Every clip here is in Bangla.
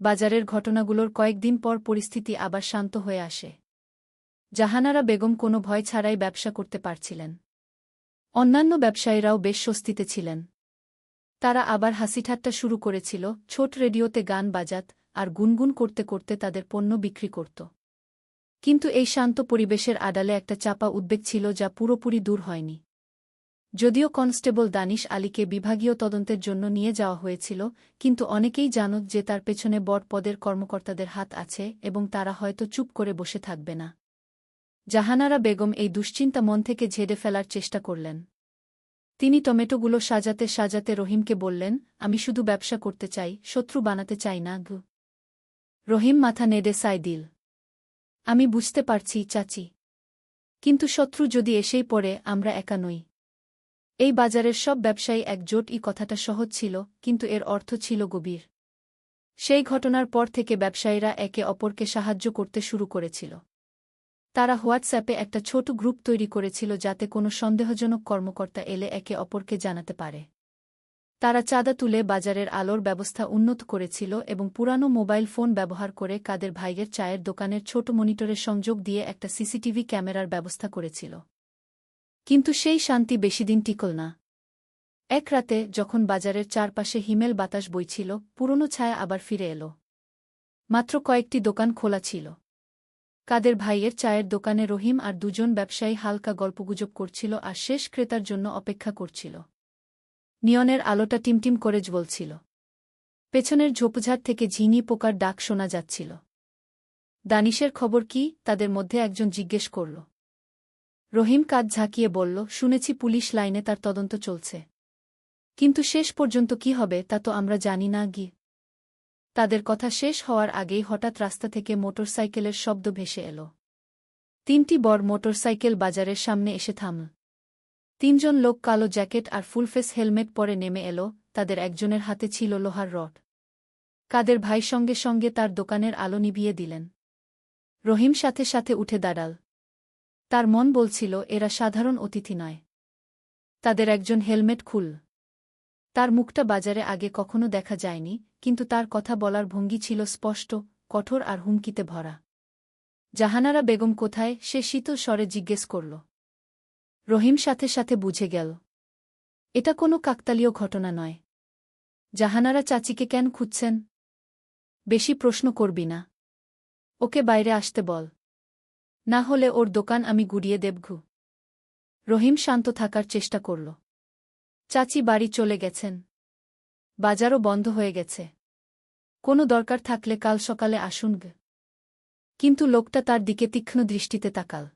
বাজারের ঘটনাগুলোর কয়েকদিন পর পরিস্থিতি আবার শান্ত হয়ে আসে। জাহানারা বেগম কোনো ভয় ছাড়াই ব্যবসা করতে পারছিলেন। অন্যান্য ব্যবসায়ীরাও বেশ স্বস্তিতে ছিলেন। তারা আবার হাসিঠাট্টা শুরু করেছিল, ছোট রেডিওতে গান বাজাত আর গুনগুন করতে করতে তাদের পণ্য বিক্রি করত। কিন্তু এই শান্ত পরিবেশের আড়ালে একটা চাপা উদ্বেগ ছিল যা পুরোপুরি দূর হয়নি। যদিও কনস্টেবল দানিশ আলীকে বিভাগীয় তদন্তের জন্য নিয়ে যাওয়া হয়েছিল, কিন্তু অনেকেই জানত যে তার পেছনে বড় পদের কর্মকর্তাদের হাত আছে এবং তারা হয়তো চুপ করে বসে থাকবে না। জাহানারা বেগম এই দুশ্চিন্তা মন থেকে ঝেড়ে ফেলার চেষ্টা করলেন। তিনি টমেটোগুলো সাজাতে সাজাতে রহিমকে বললেন, আমি শুধু ব্যবসা করতে চাই, শত্রু বানাতে চাই না, গু। রহিম মাথা নেড়ে সাই দিল। আমি বুঝতে পারছি, চাচি। কিন্তু শত্রু যদি এসেই পড়ে, আমরা একা নই। এই বাজারের সব ব্যবসায়ী একজোট ই কথাটা সহজ ছিল, কিন্তু এর অর্থ ছিল গভীর। সেই ঘটনার পর থেকে ব্যবসায়ীরা একে অপরকে সাহায্য করতে শুরু করেছিল। তারা হোয়াটসঅ্যাপে একটা ছোট গ্রুপ তৈরি করেছিল যাতে কোনো সন্দেহজনক কর্মকর্তা এলে একে অপরকে জানাতে পারে। তারা চাঁদা তুলে বাজারের আলোর ব্যবস্থা উন্নত করেছিল এবং পুরানো মোবাইল ফোন ব্যবহার করে কাদের ভাইয়ের চায়ের দোকানের ছোট মনিটরের সংযোগ দিয়ে একটা সিসিটিভি ক্যামেরার ব্যবস্থা করেছিল। কিন্তু সেই শান্তি বেশিদিন টিকল না। এক রাতে যখন বাজারের চারপাশে হিমেল বাতাস বইছিল, পুরনো ছায়া আবার ফিরে এলো। মাত্র কয়েকটি দোকান খোলা ছিল। কাদের ভাইয়ের চায়ের দোকানে রহিম আর দুজন ব্যবসায়ী হালকা গল্পগুজব করছিল আর শেষ ক্রেতার জন্য অপেক্ষা করছিল। নিয়নের আলোটা টিমটিম করে জ্বলছিল। পেছনের ঝোপঝাড় থেকে ঝিঙি পোকার ডাক শোনা যাচ্ছিল। দানিশের খবর কি, তাদের মধ্যে একজন জিজ্ঞেস করল। রহিম কাজ ঝাঁকিয়ে বলল, শুনেছি পুলিশ লাইনে তার তদন্ত চলছে। কিন্তু শেষ পর্যন্ত কি হবে তা তো আমরা জানি না, গি। তাদের কথা শেষ হওয়ার আগেই হঠাৎ রাস্তা থেকে মোটরসাইকেলের শব্দ ভেসে এল। তিনটি বড় মোটরসাইকেল বাজারের সামনে এসে থামল। তিনজন লোক কালো জ্যাকেট আর ফুলফেস হেলমেট পরে নেমে এলো, তাদের একজনের হাতে ছিল লোহার রড। কাদের ভাই সঙ্গে সঙ্গে তার দোকানের আলো নিভিয়ে দিলেন। রহিম সাথে সাথে উঠে দাঁড়াল। তার মন বলছিল, এরা সাধারণ অতিথি নয়। তাদের একজন হেলমেট খুল। তার মুখটা বাজারে আগে কখনো দেখা যায়নি, কিন্তু তার কথা বলার ভঙ্গি ছিল স্পষ্ট, কঠোর আর হুমকিতে ভরা। জাহানারা বেগম কোথায়, সে শীতল স্বরে জিজ্ঞেস করল। রহিম সাথে সাথে বুঝে গেল। এটা কোনো কাকতালীয় ঘটনা নয়। জাহানারা চাচিকে কেন খুঁজছেন? বেশি প্রশ্ন করবি না। ওকে বাইরে আসতে বল। না হলে ওর দোকান আমি গুড়িয়ে দেবঘু। রহিম শান্ত থাকার চেষ্টা করল। চাচি বাড়ি চলে গেছেন। বাজারও বন্ধ হয়ে গেছে। কোনো দরকার থাকলে কাল সকালে আসুন কিন্তু লোকটা তার দিকে তীক্ষ্ণ দৃষ্টিতে তাকাল।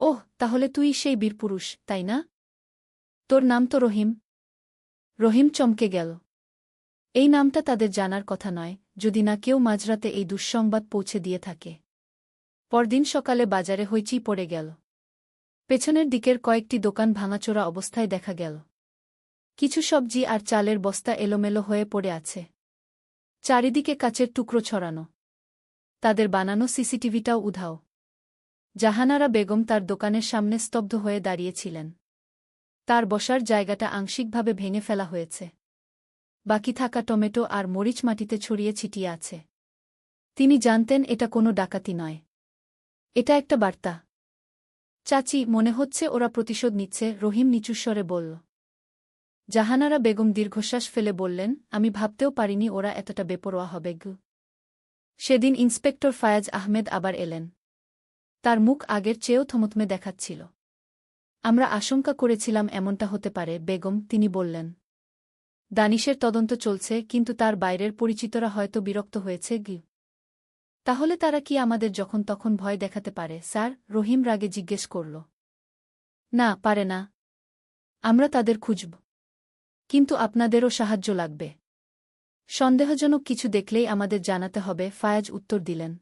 ওহ, তাহলে তুই সেই বীরপুরুষ তাই না? তোর নাম তো রহিম। রহিম চমকে গেল। এই নামটা তাদের জানার কথা নয়, যদি না কেউ মাঝরাতে এই দুঃসংবাদ পৌঁছে দিয়ে থাকে। পরদিন সকালে বাজারে হইচি পড়ে গেল। পেছনের দিকের কয়েকটি দোকান ভাঙাচোরা অবস্থায় দেখা গেল। কিছু সবজি আর চালের বস্তা এলোমেলো হয়ে পড়ে আছে। চারিদিকে কাচের টুকরো ছড়ানো। তাদের বানানো সিসিটিভিটাও উধাও। জাহানারা বেগম তার দোকানের সামনে স্তব্ধ হয়ে দাঁড়িয়েছিলেন। তার বসার জায়গাটা আংশিকভাবে ভেঙে ফেলা হয়েছে। বাকি থাকা টমেটো আর মরিচ মাটিতে ছড়িয়ে ছিটিয়ে আছে। তিনি জানতেন এটা কোনো ডাকাতি নয়। এটা একটা বার্তা। চাচি, মনে হচ্ছে ওরা প্রতিশোধ নিচ্ছে, রহিম নিচুস্বরে বলল। জাহানারা বেগম দীর্ঘশ্বাস ফেলে বললেন, আমি ভাবতেও পারিনি ওরা এতটা বেপরোয়া হবে, গু। সেদিন ইন্সপেক্টর ফায়াজ আহমেদ আবার এলেন। তার মুখ আগের চেয়েও থমথমে দেখাচ্ছিল। আমরা আশঙ্কা করেছিলাম এমনটা হতে পারে, বেগম, তিনি বললেন। দানিশের তদন্ত চলছে, কিন্তু তার বাইরের পরিচিতরা হয়তো বিরক্ত হয়েছে, গি। তাহলে তারা কি আমাদের যখন তখন ভয় দেখাতে পারে, স্যার? রহিম রাগে জিজ্ঞেস করল। না, পারে না। আমরা তাদের খুঁজব। কিন্তু আপনাদেরও সাহায্য লাগবে। সন্দেহজনক কিছু দেখলেই আমাদের জানাতে হবে, ফায়াজ উত্তর দিলেন।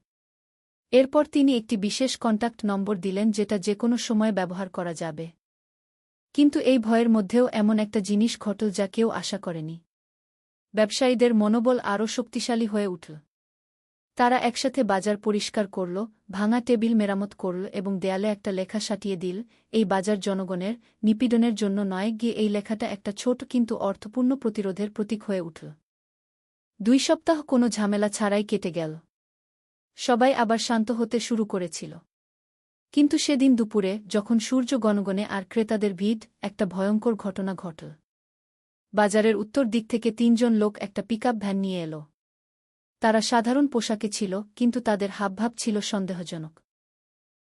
এরপর তিনি একটি বিশেষ কন্ট্যাক্ট নম্বর দিলেন, যেটা যে কোনো সময় ব্যবহার করা যাবে। কিন্তু এই ভয়ের মধ্যেও এমন একটা জিনিস ঘটল যা কেউ আশা করেনি। ব্যবসায়ীদের মনোবল আরও শক্তিশালী হয়ে উঠল। তারা একসাথে বাজার পরিষ্কার করল, ভাঙা টেবিল মেরামত করল এবং দেয়ালে একটা লেখা সাটিয়ে দিল, এই বাজার জনগণের নিপীড়নের জন্য নয়, গিয়ে এই লেখাটা একটা ছোট কিন্তু অর্থপূর্ণ প্রতিরোধের প্রতীক হয়ে উঠল। দুই সপ্তাহ কোনো ঝামেলা ছাড়াই কেটে গেল। সবাই আবার শান্ত হতে শুরু করেছিল। কিন্তু সেদিন দুপুরে, যখন সূর্য গণগণে আর ক্রেতাদের ভিড়, একটা ভয়ঙ্কর ঘটনা ঘটল। বাজারের উত্তর দিক থেকে তিনজন লোক একটা পিকআপ ভ্যান নিয়ে এলো। তারা সাধারণ পোশাকে ছিল, কিন্তু তাদের হাবভাব ছিল সন্দেহজনক।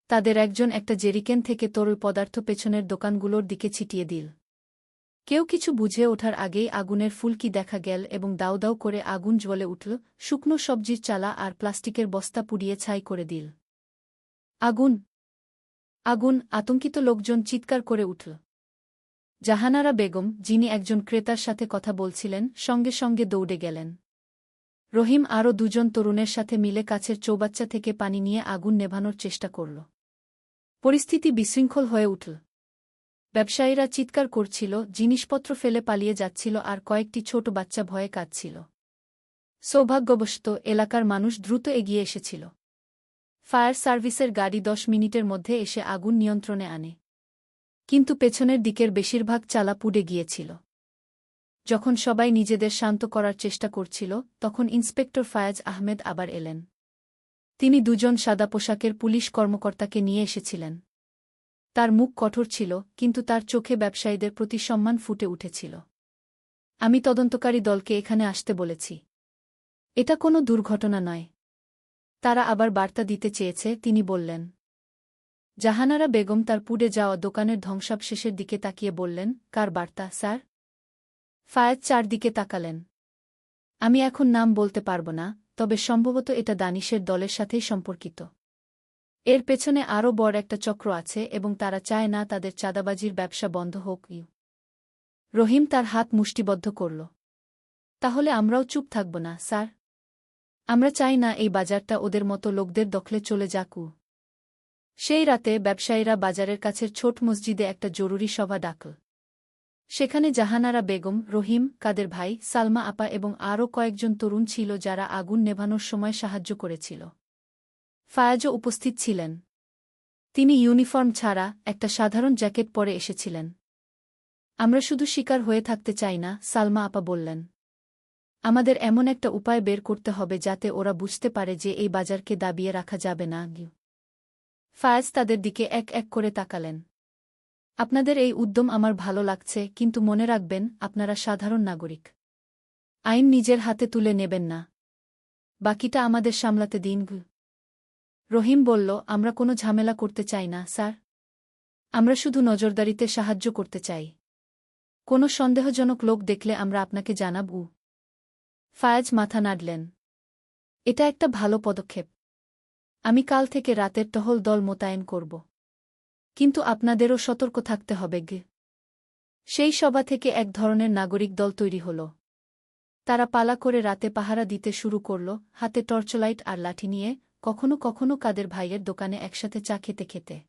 তাদের একজন একটা জেরিকেন থেকে তরল পদার্থ পেছনের দোকানগুলোর দিকে ছিটিয়ে দিল। কেউ কিছু বুঝে ওঠার আগেই আগুনের ফুলকি দেখা গেল এবং দাউ দাউ করে আগুন জ্বলে উঠল, শুকনো সবজির চালা আর প্লাস্টিকের বস্তা পুড়িয়ে ছাই করে দিল। আগুন! আগুন! আতঙ্কিত লোকজন চিৎকার করে উঠল। জাহানারা বেগম, যিনি একজন ক্রেতার সাথে কথা বলছিলেন, সঙ্গে সঙ্গে দৌড়ে গেলেন। রহিম আরও দুজন তরুণের সাথে মিলে কাছের চৌবাচ্চা থেকে পানি নিয়ে আগুন নেভানোর চেষ্টা করল। পরিস্থিতি বিশৃঙ্খল হয়ে উঠল। ব্যবসায়ীরা চিৎকার করছিল, জিনিসপত্র ফেলে পালিয়ে যাচ্ছিল আর কয়েকটি ছোট বাচ্চা ভয়ে কাঁদছিল। সৌভাগ্যবশত এলাকার মানুষ দ্রুত এগিয়ে এসেছিল। ফায়ার সার্ভিসের গাড়ি দশ মিনিটের মধ্যে এসে আগুন নিয়ন্ত্রণে আনে। কিন্তু পেছনের দিকের বেশিরভাগ চালা পুড়ে গিয়েছিল। যখন সবাই নিজেদের শান্ত করার চেষ্টা করছিল, তখন ইন্সপেক্টর ফায়াজ আহমেদ আবার এলেন। তিনি দুজন সাদা পোশাকের পুলিশ কর্মকর্তাকে নিয়ে এসেছিলেন। তার মুখ কঠোর ছিল, কিন্তু তার চোখে ব্যবসায়ীদের প্রতি সম্মান ফুটে উঠেছিল। আমি তদন্তকারী দলকে এখানে আসতে বলেছি। এটা কোনো দুর্ঘটনা নয়। তারা আবার বার্তা দিতে চেয়েছে, তিনি বললেন। জাহানারা বেগম তার পুড়ে যাওয়া দোকানের ধ্বংসাবশেষের দিকে তাকিয়ে বললেন, কার বার্তা, স্যার? ফায়াজ চারদিকে তাকালেন। আমি এখন নাম বলতে পারব না, তবে সম্ভবত এটা দানিশের দলের সাথেই সম্পর্কিত। এর পেছনে আরও বড় একটা চক্র আছে এবং তারা চায় না তাদের চাঁদাবাজির ব্যবসা বন্ধ হোক। ইউ রহিম তার হাত মুষ্টিবদ্ধ করল। তাহলে আমরাও চুপ থাকব না, স্যার। আমরা চাই না এই বাজারটা ওদের মতো লোকদের দখলে চলে যাকু। সেই রাতে ব্যবসায়ীরা বাজারের কাছের ছোট মসজিদে একটা জরুরি সভা ডাকল। সেখানে জাহানারা বেগম, রহিম, কাদের ভাই, সালমা আপা এবং আরও কয়েকজন তরুণ ছিল যারা আগুন নেভানোর সময় সাহায্য করেছিল। ফায়াজও উপস্থিত ছিলেন। তিনি ইউনিফর্ম ছাড়া একটা সাধারণ জ্যাকেট পরে এসেছিলেন। আমরা শুধু শিকার হয়ে থাকতে চাই না, সালমা আপা বললেন। আমাদের এমন একটা উপায় বের করতে হবে যাতে ওরা বুঝতে পারে যে এই বাজারকে দাবিয়ে রাখা যাবে না। ফায়াজ তাদের দিকে এক এক করে তাকালেন। আপনাদের এই উদ্যম আমার ভালো লাগছে, কিন্তু মনে রাখবেন, আপনারা সাধারণ নাগরিক। আইন নিজের হাতে তুলে নেবেন না। বাকিটা আমাদের সামলাতে দিন রহিম বলল, আমরা কোনো ঝামেলা করতে চাই না, স্যার। আমরা শুধু নজরদারিতে সাহায্য করতে চাই। কোনো সন্দেহজনক লোক দেখলে আমরা আপনাকে জানাব ফায়াজ মাথা নাড়লেন। এটা একটা ভালো পদক্ষেপ। আমি কাল থেকে রাতের টহল দল মোতায়েন করব। কিন্তু আপনাদেরও সতর্ক থাকতে হবে, গে। সেই সভা থেকে এক ধরনের নাগরিক দল তৈরি হল। তারা পালা করে রাতে পাহারা দিতে শুরু করল, হাতে টর্চলাইট আর লাঠি নিয়ে কখনো কখনো কাদের ভাইয়ের দোকানে একসাথে চা খেতে খেতে।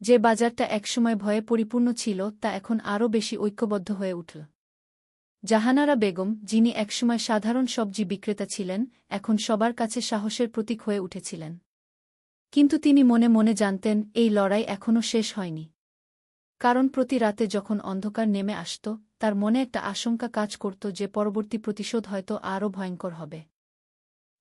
যে বাজারটা একসময় ভয়ে পরিপূর্ণ ছিল, তা এখন আরও বেশি ঐক্যবদ্ধ হয়ে উঠল। জাহানারা বেগম, যিনি একসময় সাধারণ সবজি বিক্রেতা ছিলেন, এখন সবার কাছে সাহসের প্রতীক হয়ে উঠেছিলেন। কিন্তু তিনি মনে মনে জানতেন, এই লড়াই এখনও শেষ হয়নি। কারণ প্রতি রাতে যখন অন্ধকার নেমে আসত, তার মনে একটা আশঙ্কা কাজ করত যে পরবর্তী প্রতিশোধ হয়তো আরও ভয়ঙ্কর হবে।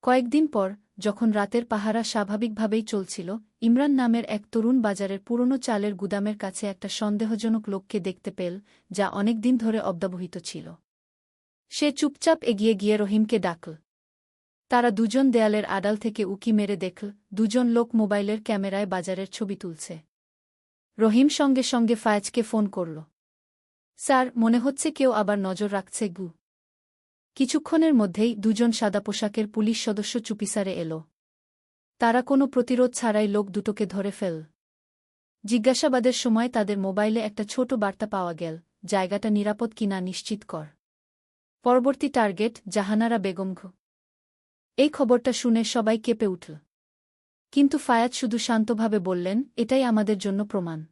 কয়েকদিন পর, যখন রাতের পাহারা স্বাভাবিকভাবেই চলছিল, ইমরান নামের এক তরুণ বাজারের পুরনো চালের গুদামের কাছে একটা সন্দেহজনক লোককে দেখতে পেল, যা অনেকদিন ধরে অব্দাবহিত ছিল। সে চুপচাপ এগিয়ে গিয়ে রহিমকে ডাকল। তারা দুজন দেয়ালের আড়াল থেকে উকি মেরে দেখল, দুজন লোক মোবাইলের ক্যামেরায় বাজারের ছবি তুলছে। রহিম সঙ্গে সঙ্গে ফায়াজকে ফোন করল। স্যার, মনে হচ্ছে কেউ আবার নজর রাখছে গু। কিছুক্ষণের মধ্যেই দুজন সাদা পোশাকের পুলিশ সদস্য চুপিসারে এল। তারা কোনো প্রতিরোধ ছাড়াই লোক দুটোকে ধরে ফেল। জিজ্ঞাসাবাদের সময় তাদের মোবাইলে একটা ছোট বার্তা পাওয়া গেল, জায়গাটা নিরাপদ কিনা নিশ্চিত কর। পরবর্তী টার্গেট জাহানারা বেগম এই খবরটা শুনে সবাই কেঁপে উঠল। কিন্তু ফায়াত শুধু শান্তভাবে বললেন, এটাই আমাদের জন্য প্রমাণ।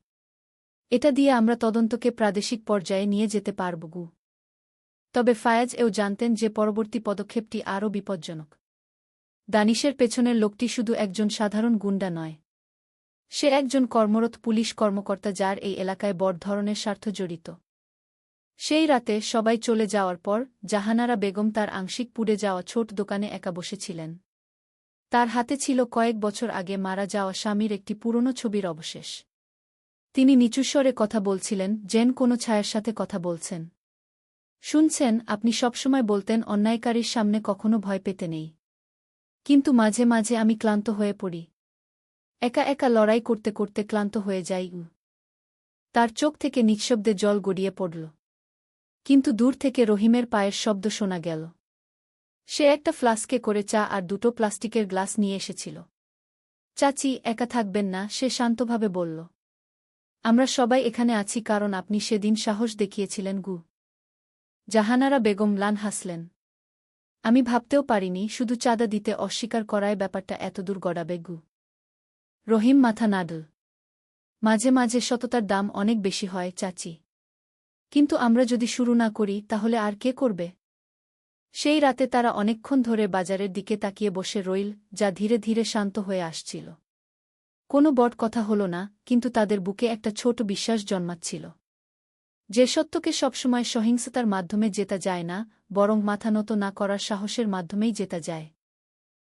এটা দিয়ে আমরা তদন্তকে প্রাদেশিক পর্যায়ে নিয়ে যেতে পারব, গু। তবে ফায়াজ এও জানতেন যে পরবর্তী পদক্ষেপটি আরও বিপজ্জনক। দানিশের পেছনের লোকটি শুধু একজন সাধারণ গুন্ডা নয়। সে একজন কর্মরত পুলিশ কর্মকর্তা যার এই এলাকায় বড় ধরনের স্বার্থ জড়িত। সেই রাতে সবাই চলে যাওয়ার পর জাহানারা বেগম তার আংশিক পুড়ে যাওয়া ছোট দোকানে একা বসেছিলেন। তার হাতে ছিল কয়েক বছর আগে মারা যাওয়া স্বামীর একটি পুরনো ছবির অবশেষ। তিনি নিচুস্বরে কথা বলছিলেন, যেন কোনো ছায়ার সাথে কথা বলছেন। শুনছেন, আপনি সবসময় বলতেন, অন্যায়কারীর সামনে কখনো ভয় পেতে নেই। কিন্তু মাঝে মাঝে আমি ক্লান্ত হয়ে পড়ি। একা একা লড়াই করতে করতে ক্লান্ত হয়ে যাই তার চোখ থেকে নিঃশব্দে জল গড়িয়ে পড়ল। কিন্তু দূর থেকে রহিমের পায়ের শব্দ শোনা গেল। সে একটা ফ্লাস্কে করে চা আর দুটো প্লাস্টিকের গ্লাস নিয়ে এসেছিল। চাচি, একা থাকবেন না, সে শান্তভাবে বলল। আমরা সবাই এখানে আছি কারণ আপনি সেদিন সাহস দেখিয়েছিলেন, গু। জাহানারা বেগম লান হাসলেন। আমি ভাবতেও পারিনি, শুধু চাঁদা দিতে অস্বীকার করায় ব্যাপারটা এতদূর গড়াবে, গু। রহিম মাথা নাডল। মাঝে মাঝে সততার দাম অনেক বেশি হয়, চাচি। কিন্তু আমরা যদি শুরু না করি, তাহলে আর কে করবে? সেই রাতে তারা অনেকক্ষণ ধরে বাজারের দিকে তাকিয়ে বসে রইল, যা ধীরে ধীরে শান্ত হয়ে আসছিল। কোনো বট কথা হল না, কিন্তু তাদের বুকে একটা ছোট বিশ্বাস জন্মাচ্ছিল। যে সত্যকে সবসময় সহিংসতার মাধ্যমে জেতা যায় না, বরং মাথা নত না করার সাহসের মাধ্যমেই জেতা যায়।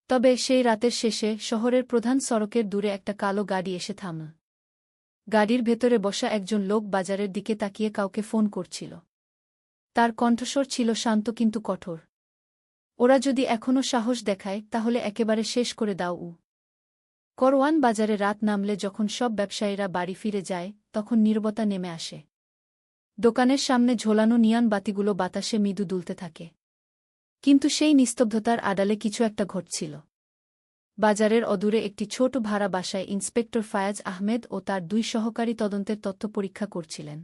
তবে সেই রাতের শেষে শহরের প্রধান সড়কের দূরে একটা কালো গাড়ি এসে থামল। গাড়ির ভেতরে বসা একজন লোক বাজারের দিকে তাকিয়ে কাউকে ফোন করছিল। তার কণ্ঠস্বর ছিল শান্ত কিন্তু কঠোর। ওরা যদি এখনও সাহস দেখায়, তাহলে একেবারে শেষ করে দাও, উ। করওয়ান বাজারে রাত নামলে যখন সব ব্যবসায়ীরা বাড়ি ফিরে যায়, তখন নীরবতা নেমে আসে। দোকানের সামনে ঝোলানো নিয়ান বাতিগুলো বাতাসে মৃদু দুলতে থাকে। কিন্তু সেই নিস্তব্ধতার আড়ালে কিছু একটা ঘটছিল। বাজারের অদূরে একটি ছোট ভাড়া বাসায় ইন্সপেক্টর ফায়াজ আহমেদ ও তার দুই সহকারী তদন্তের তথ্য পরীক্ষা করছিলেন।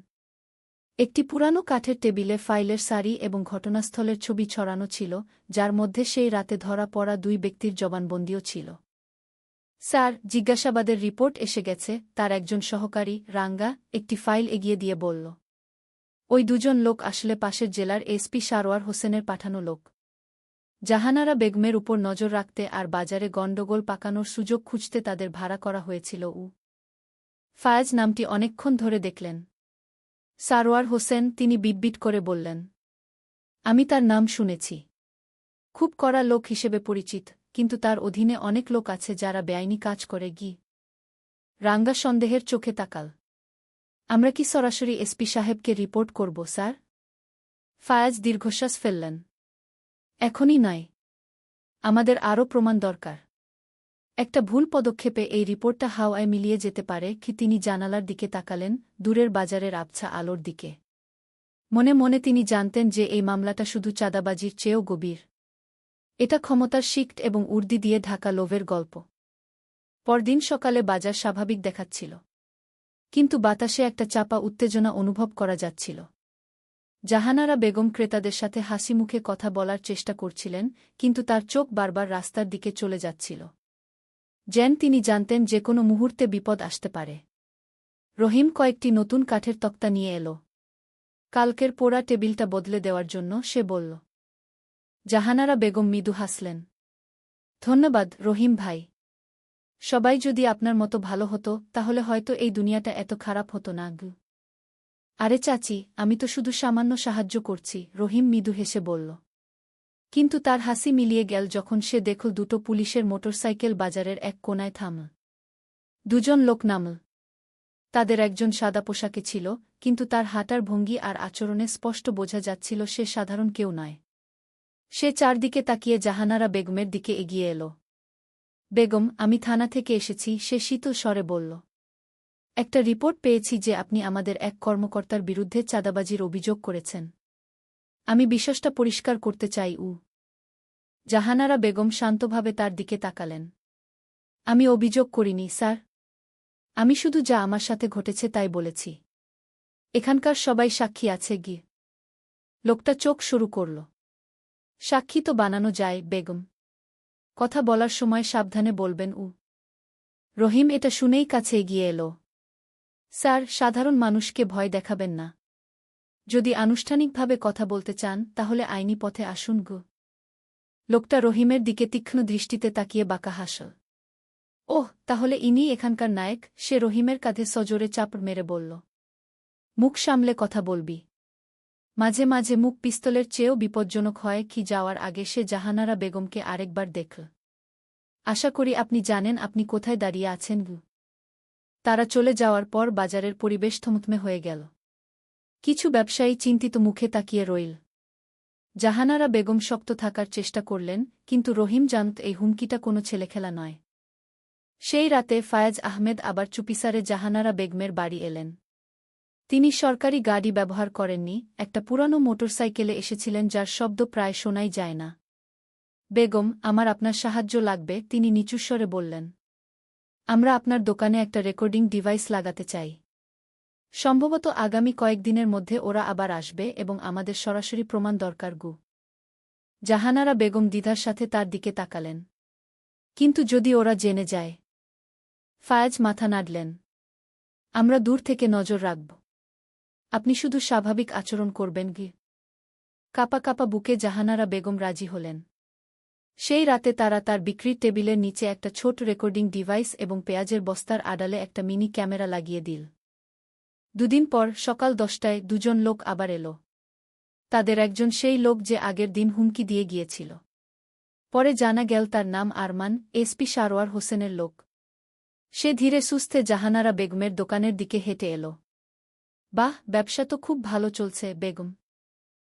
একটি পুরানো কাঠের টেবিলে ফাইলের সারি এবং ঘটনাস্থলের ছবি ছড়ানো ছিল, যার মধ্যে সেই রাতে ধরা পড়া দুই ব্যক্তির জবানবন্দিও ছিল। স্যার, জিজ্ঞাসাবাদের রিপোর্ট এসে গেছে, তার একজন সহকারী, রাঙ্গা, একটি ফাইল এগিয়ে দিয়ে বলল, ওই দুজন লোক আসলে পাশের জেলার এসপি সারোয়ার হোসেনের পাঠানো লোক। জাহানারা বেগমের উপর নজর রাখতে আর বাজারে গণ্ডগোল পাকানোর সুযোগ খুঁজতে তাদের ভাড়া করা হয়েছিল উ। ফায়াজ নামটি অনেকক্ষণ ধরে দেখলেন। সারোয়ার হোসেন তিনি বিটবিট করে বললেন, আমি তার নাম শুনেছি। খুব কড়া লোক হিসেবে পরিচিত, কিন্তু তার অধীনে অনেক লোক আছে যারা বেআইনি কাজ করে গি। রাঙ্গা সন্দেহের চোখে তাকাল। আমরা কি সরাসরি এসপি সাহেবকে রিপোর্ট করব, স্যার? ফায়াজ দীর্ঘশ্বাস ফেললেন। এখনই নয়। আমাদের আরও প্রমাণ দরকার। একটা ভুল পদক্ষেপে এই রিপোর্টটা হাওয়ায় মিলিয়ে যেতে পারে কি তিনি জানালার দিকে তাকালেন দূরের বাজারের আবছা আলোর দিকে। মনে মনে তিনি জানতেন যে এই মামলাটা শুধু চাঁদাবাজির চেয়েও গভীর। এটা ক্ষমতার শিক্ট এবং উর্দি দিয়ে ঢাকা লোভের গল্প। পরদিন সকালে বাজার স্বাভাবিক দেখাচ্ছিল। কিন্তু বাতাসে একটা চাপা উত্তেজনা অনুভব করা যাচ্ছিল। জাহানারা বেগম ক্রেতাদের সাথে হাসি মুখে কথা বলার চেষ্টা করছিলেন, কিন্তু তার চোখ বারবার রাস্তার দিকে চলে যাচ্ছিল। যেন তিনি জানতেন যে কোনো মুহূর্তে বিপদ আসতে পারে। রহিম কয়েকটি নতুন কাঠের তক্তা নিয়ে এলো। কালকের পোড়া টেবিলটা বদলে দেওয়ার জন্য সে বলল, জাহানারা বেগম মৃদু হাসলেন। ধন্যবাদ, রহিম ভাই। সবাই যদি আপনার মতো ভালো হতো, তাহলে হয়তো এই দুনিয়াটা এত খারাপ হতো না, গু। আরে চাচি, আমি তো শুধু সামান্য সাহায্য করছি, রহিম মৃদু হেসে বলল। কিন্তু তার হাসি মিলিয়ে গেল যখন সে দেখল দুটো পুলিশের মোটরসাইকেল বাজারের এক কোনায় থামল। দুজন লোক নামল। তাদের একজন সাদা পোশাকে ছিল, কিন্তু তার হাঁটার ভঙ্গি আর আচরণে স্পষ্ট বোঝা যাচ্ছিল সে সাধারণ কেউ নয়। সে চারদিকে তাকিয়ে জাহানারা বেগমের দিকে এগিয়ে এল। বেগম, আমি থানা থেকে এসেছি, সে শীতল স্বরে বলল। একটা রিপোর্ট পেয়েছি যে আপনি আমাদের এক কর্মকর্তার বিরুদ্ধে চাঁদাবাজির অভিযোগ করেছেন। আমি বিশ্বাসটা পরিষ্কার করতে চাই, উ। জাহানারা বেগম শান্তভাবে তার দিকে তাকালেন। আমি অভিযোগ করিনি, স্যার। আমি শুধু যা আমার সাথে ঘটেছে তাই বলেছি। এখানকার সবাই সাক্ষী আছে গি লোকটা চোখ শুরু করল। সাক্ষী তো বানানো যায়, বেগম। কথা বলার সময় সাবধানে বলবেন, উ। রহিম এটা শুনেই কাছে এগিয়ে এলো। স্যার, সাধারণ মানুষকে ভয় দেখাবেন না। যদি আনুষ্ঠানিকভাবে কথা বলতে চান, তাহলে আইনি পথে আসুন গো। লোকটা রহিমের দিকে তীক্ষ্ণ দৃষ্টিতে তাকিয়ে বাঁকা হাসল। ওহ, তাহলে ইনি এখানকার নায়ক? সে রহিমের কাঁধে সজোরে চাপ মেরে বলল। মুখ সামলে কথা বলবি। মাঝে মাঝে মুখ পিস্তলের চেয়েও বিপজ্জনক হয় কি যাওয়ার আগে সে জাহানারা বেগমকে আরেকবার দেখল। আশা করি আপনি জানেন আপনি কোথায় দাঁড়িয়ে আছেন গু। তারা চলে যাওয়ার পর বাজারের পরিবেশ থমথমে হয়ে গেল। কিছু ব্যবসায়ী চিন্তিত মুখে তাকিয়ে রইল। জাহানারা বেগম শক্ত থাকার চেষ্টা করলেন, কিন্তু রহিম জানত এই হুমকিটা কোনো ছেলেখেলা নয়। সেই রাতে ফায়াজ আহমেদ আবার চুপিসারে জাহানারা বেগমের বাড়ি এলেন। তিনি সরকারি গাড়ি ব্যবহার করেননি, একটা পুরানো মোটরসাইকেলে এসেছিলেন যার শব্দ প্রায় শোনাই যায় না। বেগম, আমার আপনার সাহায্য লাগবে, তিনি নিচুস্বরে বললেন। আমরা আপনার দোকানে একটা রেকর্ডিং ডিভাইস লাগাতে চাই। সম্ভবত আগামী কয়েকদিনের মধ্যে ওরা আবার আসবে এবং আমাদের সরাসরি প্রমাণ দরকার, গু। জাহানারা বেগম দ্বিধার সাথে তার দিকে তাকালেন। কিন্তু যদি ওরা জেনে যায়, ফায়াজ মাথা নাড়লেন। আমরা দূর থেকে নজর রাখব। আপনি শুধু স্বাভাবিক আচরণ করবেন, গি। কাপা কাপা বুকে জাহানারা বেগম রাজি হলেন। সেই রাতে তারা তার বিক্রির টেবিলের নিচে একটা ছোট রেকর্ডিং ডিভাইস এবং পেঁয়াজের বস্তার আড়ালে একটা মিনি ক্যামেরা লাগিয়ে দিল। দুদিন পর সকাল দশটায় দুজন লোক আবার এলো। তাদের একজন সেই লোক যে আগের দিন হুমকি দিয়ে গিয়েছিল। পরে জানা গেল তার নাম আরমান, এসপি সারোয়ার হোসেনের লোক। সে ধীরে সুস্থে জাহানারা বেগমের দোকানের দিকে হেঁটে এলো। বাহ, ব্যবসা তো খুব ভালো চলছে, বেগম।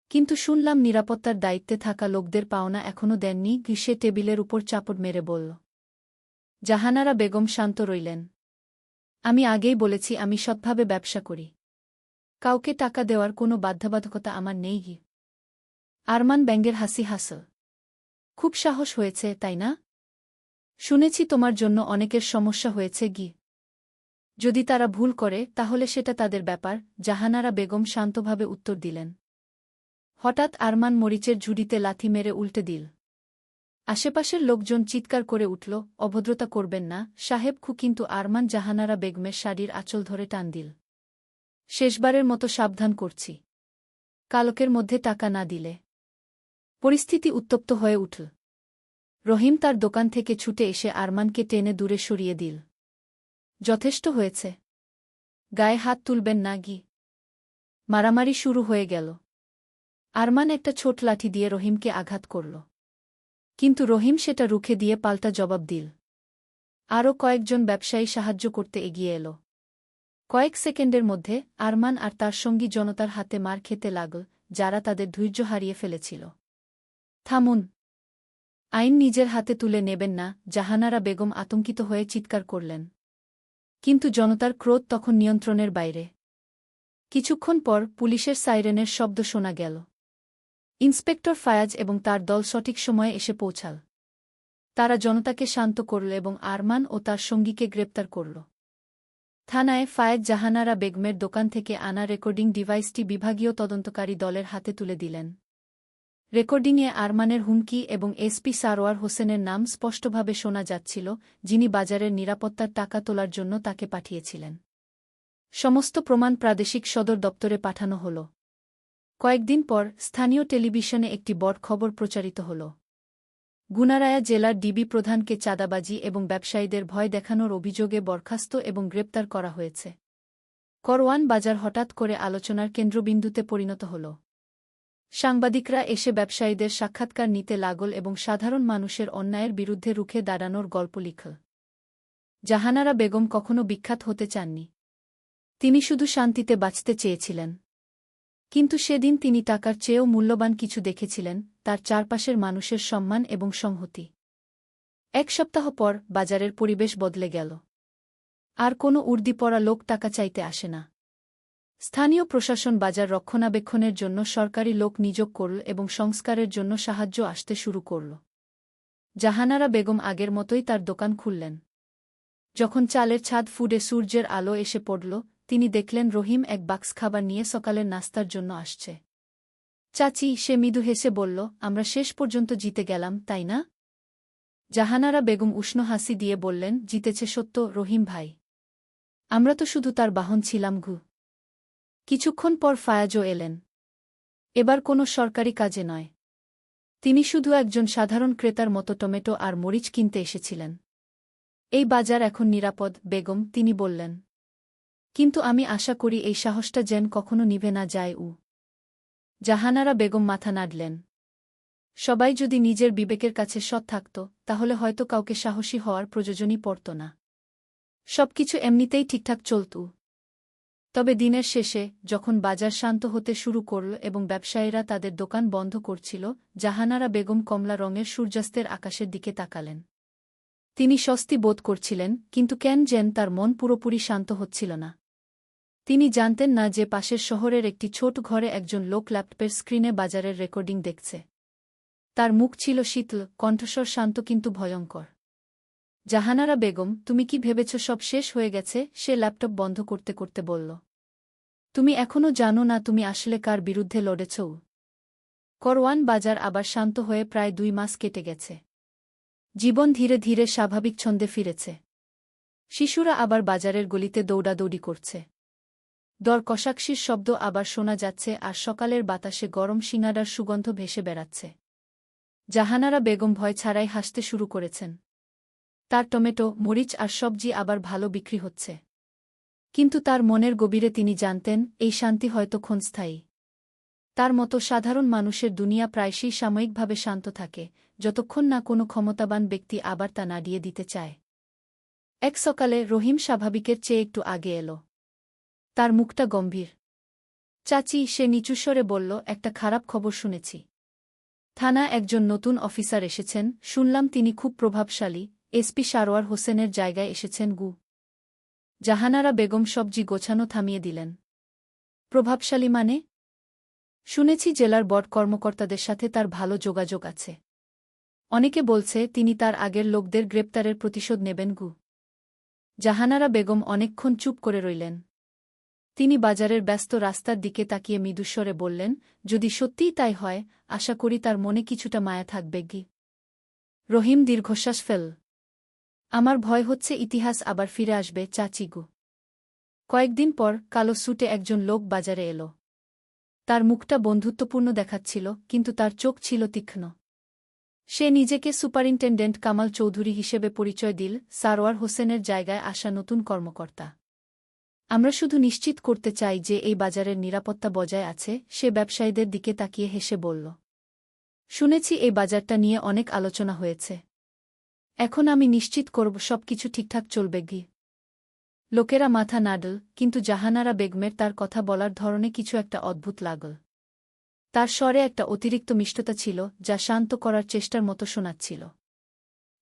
কিন্তু শুনলাম নিরাপত্তার দায়িত্বে থাকা লোকদের পাওনা এখনও দেননি গ্রীষ্মে টেবিলের উপর চাপড় মেরে বলল। জাহানারা বেগম শান্ত রইলেন। আমি আগেই বলেছি, আমি সৎভাবে ব্যবসা করি। কাউকে টাকা দেওয়ার কোনো বাধ্যবাধকতা আমার নেই আরমান ব্যাঙ্গের হাসি হাসল। খুব সাহস হয়েছে, তাই না? শুনেছি তোমার জন্য অনেকের সমস্যা হয়েছে গি। যদি তারা ভুল করে, তাহলে সেটা তাদের ব্যাপার, জাহানারা বেগম শান্তভাবে উত্তর দিলেন। হঠাৎ আরমান মরিচের ঝুড়িতে লাথি মেরে উল্টে দিল। আশেপাশের লোকজন চিৎকার করে উঠল, অভদ্রতা করবেন না, সাহেব খু কিন্তু আরমান জাহানারা বেগমের শাড়ির আঁচল ধরে টান দিল। শেষবারের মতো সাবধান করছি। কালকের মধ্যে টাকা না দিলে। পরিস্থিতি উত্তপ্ত হয়ে উঠল। রহিম তার দোকান থেকে ছুটে এসে আরমানকে টেনে দূরে সরিয়ে দিল। যথেষ্ট হয়েছে। গায়ে হাত তুলবেন না, গি। মারামারি শুরু হয়ে গেল। আরমান একটা ছোট লাঠি দিয়ে রহিমকে আঘাত করল। কিন্তু রহিম সেটা রুখে দিয়ে পাল্টা জবাব দিল। আরও কয়েকজন ব্যবসায়ী সাহায্য করতে এগিয়ে এল। কয়েক সেকেন্ডের মধ্যে আরমান আর তার সঙ্গী জনতার হাতে মার খেতে লাগল, যারা তাদের ধৈর্য হারিয়ে ফেলেছিল। থামুন। আইন নিজের হাতে তুলে নেবেন না, জাহানারা বেগম আতঙ্কিত হয়ে চিৎকার করলেন। কিন্তু জনতার ক্রোধ তখন নিয়ন্ত্রণের বাইরে। কিছুক্ষণ পর পুলিশের সাইরেনের শব্দ শোনা গেল। ইন্সপেক্টর ফায়াজ এবং তার দল সঠিক সময়ে এসে পৌঁছাল। তারা জনতাকে শান্ত করল এবং আরমান ও তার সঙ্গীকে গ্রেপ্তার করল। থানায় ফায়েজ জাহানারা বেগমের দোকান থেকে আনা রেকর্ডিং ডিভাইসটি বিভাগীয় তদন্তকারী দলের হাতে তুলে দিলেন। রেকর্ডিংয়ে আরমানের হুমকি এবং এসপি সারোয়ার হোসেনের নাম স্পষ্টভাবে শোনা যাচ্ছিল, যিনি বাজারের নিরাপত্তার টাকা তোলার জন্য তাকে পাঠিয়েছিলেন। সমস্ত প্রমাণ প্রাদেশিক সদর দপ্তরে পাঠানো হল। কয়েকদিন পর স্থানীয় টেলিভিশনে একটি বড় খবর প্রচারিত হল। গুনারায়া জেলার ডিবি প্রধানকে চাঁদাবাজি এবং ব্যবসায়ীদের ভয় দেখানোর অভিযোগে বরখাস্ত এবং গ্রেপ্তার করা হয়েছে। করওয়ান বাজার হঠাৎ করে আলোচনার কেন্দ্রবিন্দুতে পরিণত হল। সাংবাদিকরা এসে ব্যবসায়ীদের সাক্ষাৎকার নিতে লাগল এবং সাধারণ মানুষের অন্যায়ের বিরুদ্ধে রুখে দাঁড়ানোর গল্প লিখল জাহানারা বেগম কখনো বিখ্যাত হতে চাননি। তিনি শুধু শান্তিতে বাঁচতে চেয়েছিলেন। কিন্তু সেদিন তিনি টাকার চেয়েও মূল্যবান কিছু দেখেছিলেন, তার চারপাশের মানুষের সম্মান এবং সংহতি। এক সপ্তাহ পর বাজারের পরিবেশ বদলে গেল। আর কোনো উর্দি পড়া লোক টাকা চাইতে আসে না। স্থানীয় প্রশাসন বাজার রক্ষণাবেক্ষণের জন্য সরকারি লোক নিযোগ করল এবং সংস্কারের জন্য সাহায্য আসতে শুরু করল। জাহানারা বেগম আগের মতোই তার দোকান খুললেন। যখন চালের ছাদ ফুডে সূর্যের আলো এসে পড়ল তিনি দেখলেন রহিম এক বাক্স খাবার নিয়ে সকালের নাস্তার জন্য আসছে। চাচি, সে মৃদু হেসে বলল, আমরা শেষ পর্যন্ত জিতে গেলাম, তাই না? জাহানারা বেগম উষ্ণ হাসি দিয়ে বললেন, জিতেছে সত্য, রহিম ভাই। আমরা তো শুধু তার বাহন ছিলাম ঘু। কিছুক্ষণ পর ফায়াজও এলেন। এবার কোনো সরকারি কাজে নয়। তিনি শুধু একজন সাধারণ ক্রেতার মতো টমেটো আর মরিচ কিনতে এসেছিলেন। এই বাজার এখন নিরাপদ, বেগম, তিনি বললেন কিন্তু আমি আশা করি এই সাহসটা যেন কখনো নিভে না যায়, উ। জাহানারা বেগম মাথা নাড়লেন। সবাই যদি নিজের বিবেকের কাছে সৎ থাকত, তাহলে হয়তো কাউকে সাহসী হওয়ার প্রয়োজনই পড়ত না। সবকিছু এমনিতেই ঠিকঠাক চলত তবে দিনের শেষে, যখন বাজার শান্ত হতে শুরু করল এবং ব্যবসায়ীরা তাদের দোকান বন্ধ করছিল, জাহানারা বেগম কমলা রঙের সূর্যাস্তের আকাশের দিকে তাকালেন। তিনি স্বস্তি বোধ করছিলেন, কিন্তু কেন যেন তার মন পুরোপুরি শান্ত হচ্ছিল না। তিনি জানতেন না যে পাশের শহরের একটি ছোট ঘরে একজন লোক ল্যাপটপের স্ক্রিনে বাজারের রেকর্ডিং দেখছে। তার মুখ ছিল শীতল, কণ্ঠস্বর শান্ত কিন্তু ভয়ঙ্কর। জাহানারা বেগম, তুমি কি ভেবেছ সব শেষ হয়ে গেছে? সে ল্যাপটপ বন্ধ করতে করতে বলল। তুমি এখনও জানো না তুমি আসলে কার বিরুদ্ধে লড়েছ? করওয়ান বাজার আবার শান্ত হয়ে প্রায় দুই মাস কেটে গেছে। জীবন ধীরে ধীরে স্বাভাবিক ছন্দে ফিরেছে। শিশুরা আবার বাজারের গলিতে দৌড়াদৌড়ি করছে। দর কষাকশির শব্দ আবার শোনা যাচ্ছে আর সকালের বাতাসে গরম সিঙাডার সুগন্ধ ভেসে বেড়াচ্ছে। জাহানারা বেগম ভয় ছাড়াই হাসতে শুরু করেছেন। তার টমেটো, মরিচ আর সবজি আবার ভালো বিক্রি হচ্ছে। কিন্তু তার মনের গভীরে তিনি জানতেন, এই শান্তি হয়তো ক্ষণস্থায়ী। তার মতো সাধারণ মানুষের দুনিয়া প্রায়শই সাময়িকভাবে শান্ত থাকে, যতক্ষণ না কোনো ক্ষমতাবান ব্যক্তি আবার তা নাড়িয়ে দিতে চায়। এক সকালে রহিম স্বাভাবিকের চেয়ে একটু আগে এলো। তার মুখটা গম্ভীর। চাচি সে নিচুস্বরে বলল, একটা খারাপ খবর শুনেছি। থানা একজন নতুন অফিসার এসেছেন, শুনলাম তিনি খুব প্রভাবশালী এসপি সারোয়ার হোসেনের জায়গায় এসেছেন গু। জাহানারা বেগম সবজি গোছানো থামিয়ে দিলেন। প্রভাবশালী মানে? শুনেছি জেলার বট কর্মকর্তাদের সাথে তার ভালো যোগাযোগ আছে। অনেকে বলছে, তিনি তার আগের লোকদের গ্রেপ্তারের প্রতিশোধ নেবেন গু। জাহানারা বেগম অনেকক্ষণ চুপ করে রইলেন। তিনি বাজারের ব্যস্ত রাস্তার দিকে তাকিয়ে মৃদুস্বরে বললেন, যদি সত্যিই তাই হয়, আশা করি তার মনে কিছুটা মায়া থাকবে গি রহিম দীর্ঘশ্বাস ফেল। আমার ভয় হচ্ছে ইতিহাস আবার ফিরে আসবে চাচিগু কয়েকদিন পর কালো স্যুটে একজন লোক বাজারে এলো। তার মুখটা বন্ধুত্বপূর্ণ দেখাচ্ছিল, কিন্তু তার চোখ ছিল তীক্ষ্ণ। সে নিজেকে সুপারিনটেন্ডেন্ট কামাল চৌধুরী হিসেবে পরিচয় দিল, সারোয়ার হোসেনের জায়গায় আসা নতুন কর্মকর্তা। আমরা শুধু নিশ্চিত করতে চাই যে এই বাজারের নিরাপত্তা বজায় আছে, সে ব্যবসায়ীদের দিকে তাকিয়ে হেসে বলল, শুনেছি এই বাজারটা নিয়ে অনেক আলোচনা হয়েছে। এখন আমি নিশ্চিত করব সব কিছু ঠিকঠাক চলবে গি লোকেরা মাথা নাডল, কিন্তু জাহানারা বেগমের তার কথা বলার ধরনে কিছু একটা অদ্ভুত লাগল। তার স্বরে একটা অতিরিক্ত মিষ্টতা ছিল, যা শান্ত করার চেষ্টার মতো শোনাচ্ছিল।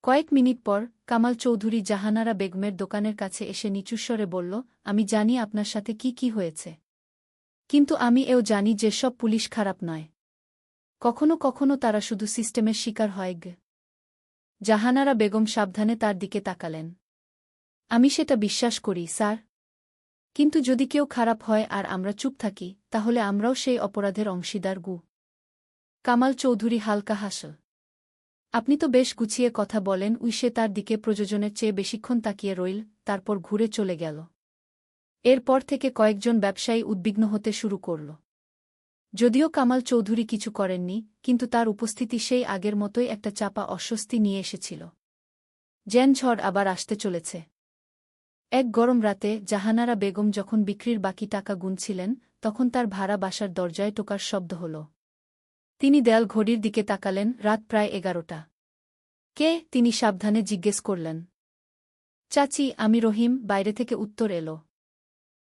কয়েক মিনিট পর কামাল চৌধুরী জাহানারা বেগমের দোকানের কাছে এসে নিচুস্বরে বলল, আমি জানি আপনার সাথে কি কি হয়েছে। কিন্তু আমি এও জানি যে সব পুলিশ খারাপ নয়। কখনো কখনো তারা শুধু সিস্টেমের শিকার হয় গে। জাহানারা বেগম সাবধানে তার দিকে তাকালেন। আমি সেটা বিশ্বাস করি, স্যার। কিন্তু যদি কেউ খারাপ হয় আর আমরা চুপ থাকি, তাহলে আমরাও সেই অপরাধের অংশীদার গু। কামাল চৌধুরী হালকা হাসল। আপনি তো বেশ গুছিয়ে কথা বলেন উই সে তার দিকে প্রযোজনের চেয়ে বেশিক্ষণ তাকিয়ে রইল, তারপর ঘুরে চলে গেল। এরপর থেকে কয়েকজন ব্যবসায়ী উদ্বিগ্ন হতে শুরু করল। যদিও কামাল চৌধুরী কিছু করেননি, কিন্তু তার উপস্থিতি সেই আগের মতোই একটা চাপা অস্বস্তি নিয়ে এসেছিল। জেন ঝড় আবার আসতে চলেছে। এক গরম রাতে জাহানারা বেগম যখন বিক্রির বাকি টাকা গুনছিলেন, তখন তার ভাড়া বাসার দরজায় টোকার শব্দ হল। তিনি দেয়াল ঘড়ির দিকে তাকালেন, রাত প্রায় এগারোটা। কে? তিনি সাবধানে জিজ্ঞেস করলেন। চাচি, আমি রহিম, বাইরে থেকে উত্তর এল।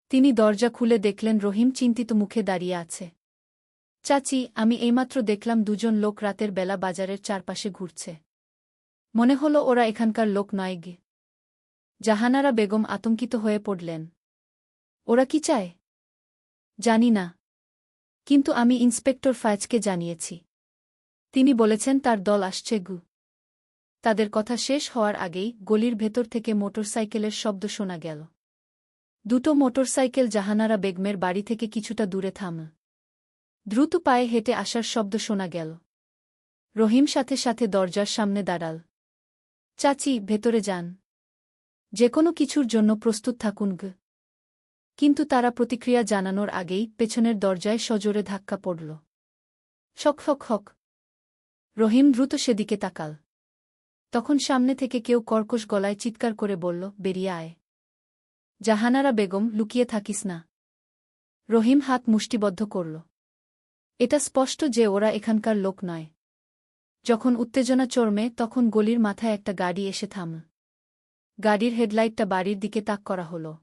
তিনি দরজা খুলে দেখলেন রহিম চিন্তিত মুখে দাঁড়িয়ে আছে। চাচি, আমি এইমাত্র দেখলাম দুজন লোক রাতের বেলা বাজারের চারপাশে ঘুরছে। মনে হল ওরা এখানকার লোক নয় গে। জাহানারা বেগম আতঙ্কিত হয়ে পড়লেন। ওরা কি চায়? জানি না। কিন্তু আমি ইন্সপেক্টর ফায়াজকে জানিয়েছি। তিনি বলেছেন তার দল আসছে গু। তাদের কথা শেষ হওয়ার আগেই গলির ভেতর থেকে মোটরসাইকেলের শব্দ শোনা গেল। দুটো মোটরসাইকেল জাহানারা বেগমের বাড়ি থেকে কিছুটা দূরে থামল। দ্রুত পায়ে হেঁটে আসার শব্দ শোনা গেল। রহিম সাথে সাথে দরজার সামনে দাঁড়াল। চাচি, ভেতরে যান। যে কোনো কিছুর জন্য প্রস্তুত থাকুন গ। কিন্তু তারা প্রতিক্রিয়া জানানোর আগেই পেছনের দরজায় সজোরে ধাক্কা পড়ল। শক হক হক। রহিম দ্রুত সেদিকে তাকাল। তখন সামনে থেকে কেউ কর্কশ গলায় চিৎকার করে বলল, বেরিয়ে আয়। জাহানারা বেগম, লুকিয়ে থাকিস না। রহিম হাত মুষ্টিবদ্ধ করল। এটা স্পষ্ট যে ওরা এখানকার লোক নয়। যখন উত্তেজনা চড়মে তখন গলির মাথায় একটা গাড়ি এসে থাম গাড়ির হেডলাইটটা বাড়ির দিকে তাক করা হল।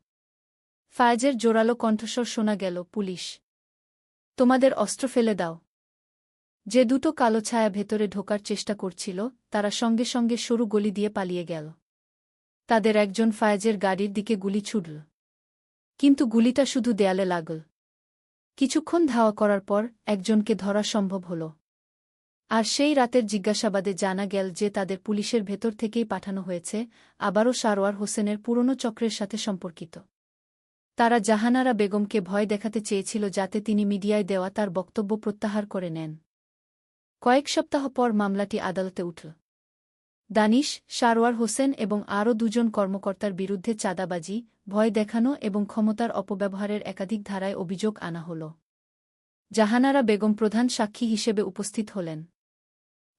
ফায়েজের জোরালো কণ্ঠস্বর শোনা গেল, পুলিশ, তোমাদের অস্ত্র ফেলে দাও। যে দুটো কালো ছায়া ভেতরে ঢোকার চেষ্টা করছিল, তারা সঙ্গে সঙ্গে সরু গলি দিয়ে পালিয়ে গেল। তাদের একজন ফায়েজের গাড়ির দিকে গুলি ছুটল কিন্তু গুলিটা শুধু দেয়ালে লাগল। কিছুক্ষণ ধাওয়া করার পর একজনকে ধরা সম্ভব হল। আর সেই রাতের জিজ্ঞাসাবাদে জানা গেল যে তাদের পুলিশের ভেতর থেকেই পাঠানো হয়েছে, আবারও সারোয়ার হোসেনের পুরনো চক্রের সাথে সম্পর্কিত। তারা জাহানারা বেগমকে ভয় দেখাতে চেয়েছিল যাতে তিনি মিডিয়ায় দেওয়া তার বক্তব্য প্রত্যাহার করে নেন। কয়েক সপ্তাহ পর মামলাটি আদালতে উঠল। দানিশ, সারোয়ার হোসেন এবং আরও দুজন কর্মকর্তার বিরুদ্ধে চাঁদাবাজি, ভয় দেখানো এবং ক্ষমতার অপব্যবহারের একাধিক ধারায় অভিযোগ আনা হল। জাহানারা বেগম প্রধান সাক্ষী হিসেবে উপস্থিত হলেন।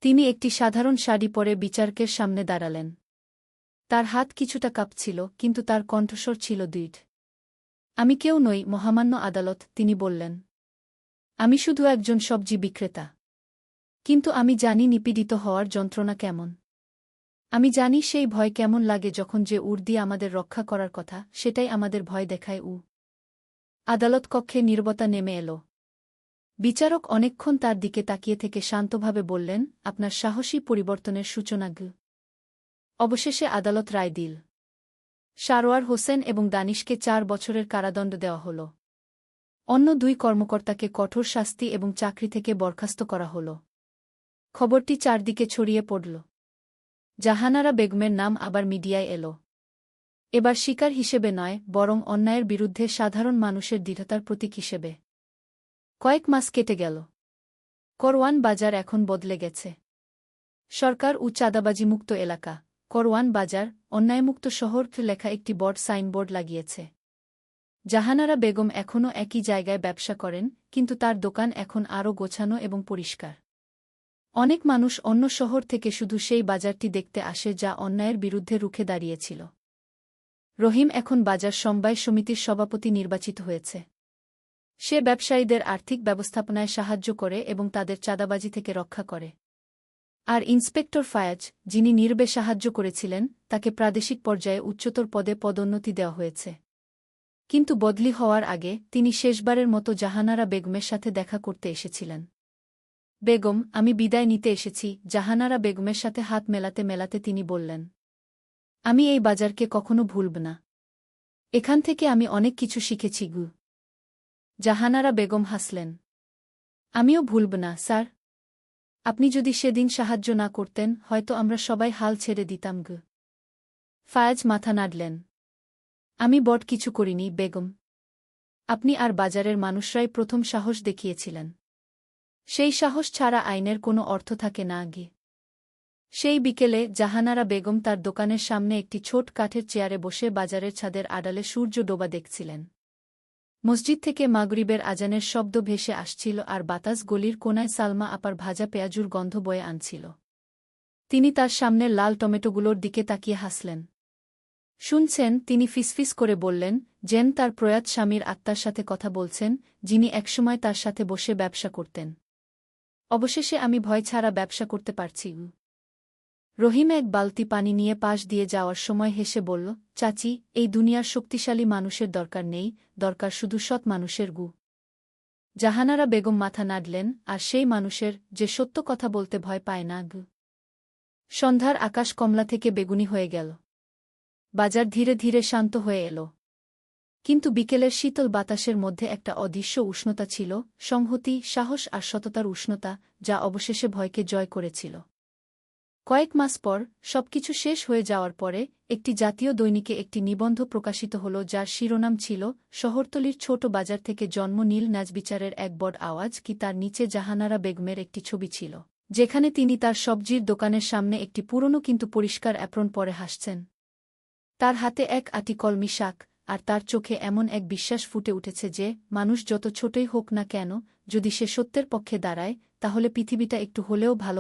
তিনি একটি সাধারণ শাড়ি পরে বিচারকের সামনে দাঁড়ালেন। তার হাত কিছুটা কাঁপছিল, কিন্তু তার কণ্ঠস্বর ছিল দৃঢ়। আমি কেউ নই, মহামান্য আদালত, তিনি বললেন। আমি শুধু একজন সবজি বিক্রেতা। কিন্তু আমি জানি নিপীড়িত হওয়ার যন্ত্রণা কেমন। আমি জানি সেই ভয় কেমন লাগে যখন যে উর্দি আমাদের রক্ষা করার কথা, সেটাই আমাদের ভয় দেখায় উ আদালত কক্ষে নির্বতা নেমে এল। বিচারক অনেকক্ষণ তার দিকে তাকিয়ে থেকে শান্তভাবে বললেন, আপনার সাহসী পরিবর্তনের সূচনা অবশেষে আদালত রায় দিল। সারোয়ার হোসেন এবং দানিশকে চার বছরের কারাদণ্ড দেওয়া হল। অন্য দুই কর্মকর্তাকে কঠোর শাস্তি এবং চাকরি থেকে বরখাস্ত করা হল। খবরটি চারদিকে ছড়িয়ে পড়ল। জাহানারা বেগমের নাম আবার মিডিয়ায় এল। এবার শিকার হিসেবে নয়, বরং অন্যায়ের বিরুদ্ধে সাধারণ মানুষের দৃঢ়তার প্রতীক হিসেবে। কয়েক মাস কেটে গেল। করওয়ান বাজার এখন বদলে গেছে। সরকার ও চাঁদাবাজি মুক্ত এলাকা। করওয়ান বাজার, অন্যায়মুক্ত শহর লেখা একটি বড় সাইনবোর্ড লাগিয়েছে। জাহানারা বেগম এখনও একই জায়গায় ব্যবসা করেন, কিন্তু তার দোকান এখন আরও গোছানো এবং পরিষ্কার। অনেক মানুষ অন্য শহর থেকে শুধু সেই বাজারটি দেখতে আসে যা অন্যায়ের বিরুদ্ধে রুখে দাঁড়িয়েছিল। রহিম এখন বাজার সমবায় সমিতির সভাপতি নির্বাচিত হয়েছে। সে ব্যবসায়ীদের আর্থিক ব্যবস্থাপনায় সাহায্য করে এবং তাদের চাঁদাবাজি থেকে রক্ষা করে। আর ইন্সপেক্টর ফায়াজ, যিনি নির্বে সাহায্য করেছিলেন, তাকে প্রাদেশিক পর্যায়ে উচ্চতর পদে পদোন্নতি দেওয়া হয়েছে। কিন্তু বদলি হওয়ার আগে তিনি শেষবারের মতো জাহানারা বেগমের সাথে দেখা করতে এসেছিলেন। বেগম, আমি বিদায় নিতে এসেছি। জাহানারা বেগমের সাথে হাত মেলাতে মেলাতে তিনি বললেন। আমি এই বাজারকে কখনো ভুলব না। এখান থেকে আমি অনেক কিছু শিখেছি গু। জাহানারা বেগম হাসলেন। আমিও ভুলব না, স্যার। আপনি যদি সেদিন সাহায্য না করতেন, হয়তো আমরা সবাই হাল ছেড়ে দিতাম গ। ফায়াজ মাথা নাড়লেন। আমি বট কিছু করিনি, বেগম। আপনি আর বাজারের মানুষরাই প্রথম সাহস দেখিয়েছিলেন। সেই সাহস ছাড়া আইনের কোনো অর্থ থাকে না আগে। সেই বিকেলে জাহানারা বেগম তার দোকানের সামনে একটি ছোট কাঠের চেয়ারে বসে বাজারের ছাদের আড়ালে সূর্য ডোবা দেখছিলেন। মসজিদ থেকে মাগরিবের আজানের শব্দ ভেসে আসছিল আর বাতাস গলির কোনায় সালমা আপার ভাজা পেঁয়াজুর গন্ধ বয়ে আনছিল। তিনি তার সামনের লাল টমেটোগুলোর দিকে তাকিয়ে হাসলেন। শুনছেন, তিনি ফিসফিস করে বললেন, জেন তার প্রয়াত স্বামীর আত্মার সাথে কথা বলছেন, যিনি একসময় তার সাথে বসে ব্যবসা করতেন। অবশেষে আমি ভয় ছাড়া ব্যবসা করতে পারছি। রহিম এক বালতি পানি নিয়ে পাশ দিয়ে যাওয়ার সময় হেসে বলল, চাচি, এই দুনিয়ার শক্তিশালী মানুষের দরকার নেই, দরকার শুধু সৎ মানুষের গু। জাহানারা বেগম মাথা নাড়লেন, আর সেই মানুষের যে সত্য কথা বলতে ভয় পায় না গু। সন্ধ্যার আকাশ কমলা থেকে বেগুনি হয়ে গেল। বাজার ধীরে ধীরে শান্ত হয়ে এল। কিন্তু বিকেলের শীতল বাতাসের মধ্যে একটা অদৃশ্য উষ্ণতা ছিল, সংহতি, সাহস আর সততার উষ্ণতা, যা অবশেষে ভয়কে জয় করেছিল। কয়েক মাস পর সবকিছু শেষ হয়ে যাওয়ার পরে একটি জাতীয় দৈনিকে একটি নিবন্ধ প্রকাশিত হল যার শিরোনাম ছিল, শহরতলির ছোট বাজার থেকে জন্ম নীল নাচবিচারের এক বড় আওয়াজ কি তার নিচে জাহানারা বেগমের একটি ছবি ছিল, যেখানে তিনি তার সবজির দোকানের সামনে একটি পুরনো কিন্তু পরিষ্কার অ্যাপ্রন পরে হাসছেন। তার হাতে এক আটি কলমি শাক, আর তার চোখে এমন এক বিশ্বাস ফুটে উঠেছে যে, মানুষ যত ছোটই হোক না কেন, যদি সে সত্যের পক্ষে দাঁড়ায়, তাহলে পৃথিবীটা একটু হলেও ভালো